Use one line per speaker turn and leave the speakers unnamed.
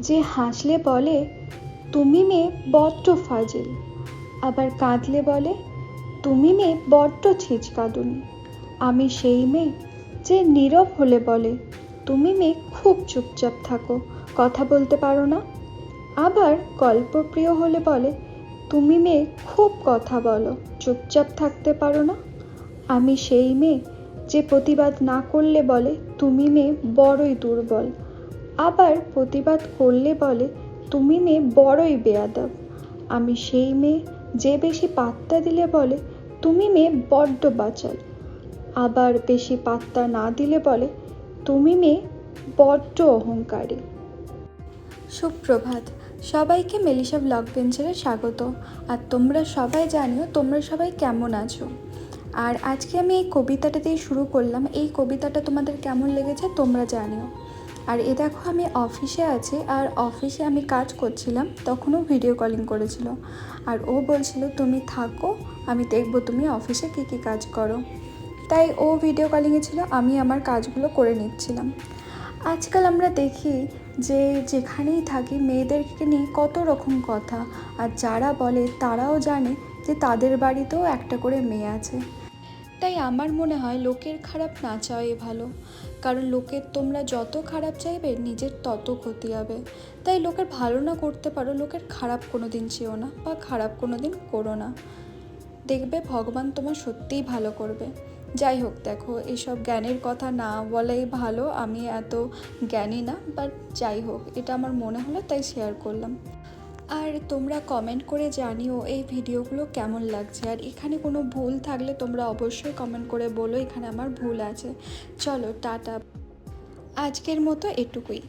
যে হাসলে বলে, তুমি মেয়ে বড্ড ফাজিল। আবার কাঁদলে বলে, তুমি মেয়ে বড্ড ছিচকাদুনি। আমি সেই মেয়ে যে নীরব হলে বলে, তুমি মেয়ে খুব চুপচাপ থাকো, কথা বলতে পারো না। আবার গল্পপ্রিয় হলে বলে, তুমি মেয়ে খুব কথা বলো, চুপচাপ থাকতে পারো না। আমি সেই মেয়ে যে প্রতিবাদ না করলে বলে, তুমি মেয়ে বড়ই দুর্বল। আবার প্রতিবাদ করলে বলে, তুমি মেয়ে বড়ই বেয়াদব। আমি সেই মেয়ে যে বেশি পাত্তা দিলে বলে, তুমি মেয়ে বড্ড বাচাল। আবার বেশি পাত্তা না দিলে বলে, তুমি মেয়ে বড্ড অহংকারী। সুপ্রভাত, সবাইকে মেলিসা ব্লগ বেঞ্চারে স্বাগত। আর তোমরা সবাই জানিও তোমরা সবাই কেমন আছো? আর আজকে আমি এই কবিতাটা দিয়ে শুরু করলাম। এই কবিতাটা তোমাদের কেমন লেগেছে তোমরা জানিও। আর এ দেখো আমি অফিসে আছি, আর অফিসে আমি কাজ করছিলাম, তখনও ভিডিও কলিং করেছিল। আর ও বলছিল, তুমি থাকো, আমি দেখব তুমি অফিসে কী কী কাজ করো। তাই ও ভিডিও কলিংয়ে ছিল, আমি আমার কাজগুলো করে নিচ্ছিলাম। আজকাল আমরা দেখি যে যেখানেই থাকি, মেয়েদেরকে নিয়ে কত রকম কথা, আর যারা বলে তারাও জানে যে তাদের বাড়িতেও একটা করে মেয়ে আছে। তাই আমার মনে হয় লোকের খারাপ না চাওয়াই ভালো। কারণ লোকের তোমরা যত খারাপ চাইবে, নিজের তত ক্ষতি হবে। তাই লোকের ভালো না করতে পারো, লোকের খারাপ কোনো দিন চেও না বা খারাপ কোনো দিন করো না। দেখবে ভগবান তোমার সত্যিই ভালো করবে। যাই হোক, দেখো, এসব জ্ঞানের কথা না বলাই ভালো। আমি এত জ্ঞানী না বাট যাই হোক, এটা আমার মনে হলো, তাই শেয়ার করলাম। আর তোমরা কমেন্ট করে জানিও এই ভিডিওগুলো কেমন লাগছে। আর এখানে কোনো ভুল থাকলে তোমরা অবশ্যই কমেন্ট করে বলো, এখানে আমার ভুল আছে। চলো, টাটা। আজকের মতো এটুকুই।